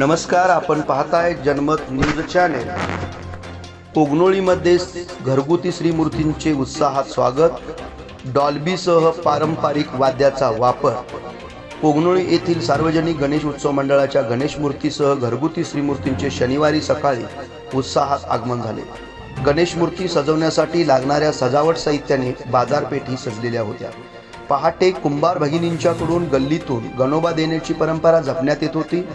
नमस्कार आपण पाहताय जनमत न्यूज चॅनेल कोगनोळीमध्ये घरगुती श्रीमूर्तींचे उत्साहात स्वागत. डॉल्बीसह पारंपरिक वाद्याचा वापर. कोगनोळी येथील सार्वजनिक गणेश उत्सव मंडळाच्या गणेश मूर्तीसह घरगुती श्रीमूर्तींचे शनिवारी सकाळी उत्साहात आगमन झाले. गणेश मूर्ती सजवण्यासाठी लागणाऱ्या सजावट साहित्याने बाजारपेठी सजलेल्या होत्या. पहाटे कुंभार भगिनींच्याकडून गल्लीतून गणोबा देण्याची परंपरा जपण्यात येत होती.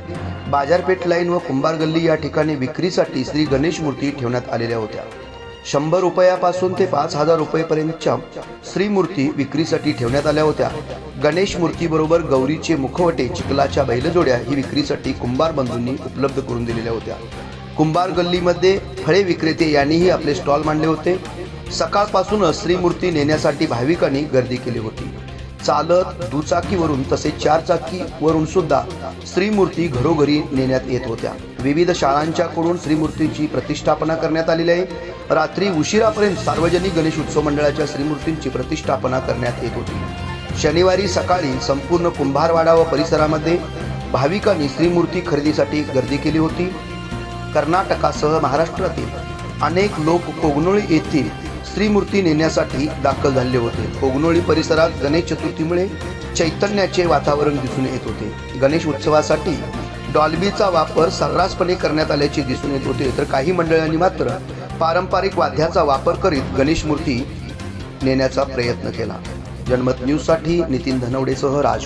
बाजारपेठ लाईन व कुंभार गल्ली या ठिकाणी विक्रीसाठी श्री गणेश मूर्ती ठेवण्यात आलेल्या होत्या. शंभर रुपयापासून ते पाच हजार रुपयेपर्यंतच्या श्रीमूर्ती विक्रीसाठी ठेवण्यात आल्या होत्या. गणेश मूर्तीबरोबर गौरीचे मुखवटे चिखलाच्या बैलजोड्या ही विक्रीसाठी कुंभार बंधूंनी उपलब्ध करून दिलेल्या होत्या. कुंभार गल्लीमध्ये फळे विक्रेते यांनीही आपले स्टॉल मांडले होते. सकाळपासूनच श्रीमूर्ती नेण्यासाठी भाविकांनी गर्दी केली होती. चालत दुचाकीवरून तसेच चारचाकीवरून सुद्धा श्रीमूर्ती घरोघरी नेण्यात येत होत्या. विविध शाळांच्याकडून श्रीमूर्तीची प्रतिष्ठापना करण्यात आलेली आहे. रात्री उशिरापर्यंत सार्वजनिक गणेश उत्सव मंडळाच्या श्रीमूर्तींची प्रतिष्ठापना करण्यात येत होती. शनिवारी सकाळी संपूर्ण कुंभारवाडा व परिसरामध्ये भाविकांनी श्रीमूर्ती खरेदीसाठी गर्दी केली होती. कर्नाटकासह महाराष्ट्रातील अनेक लोक कोगनोळी येथील श्रीमूर्ती नेण्यासाठी दाखल झाले होते. कोगनोळी परिसरात गणेश चतुर्थीमुळे चैतन्याचे वातावरण दिसून येत होते. गणेश उत्सवासाठी डॉल्बीचा वापर सर्रासपणे करण्यात आल्याचे दिसून येत होते. तर काही मंडळांनी मात्र पारंपरिक वाद्याचा वापर करीत गणेश मूर्ती नेण्याचा प्रयत्न केला. जनमत न्यूजसाठी नितीन धनवडेसह राज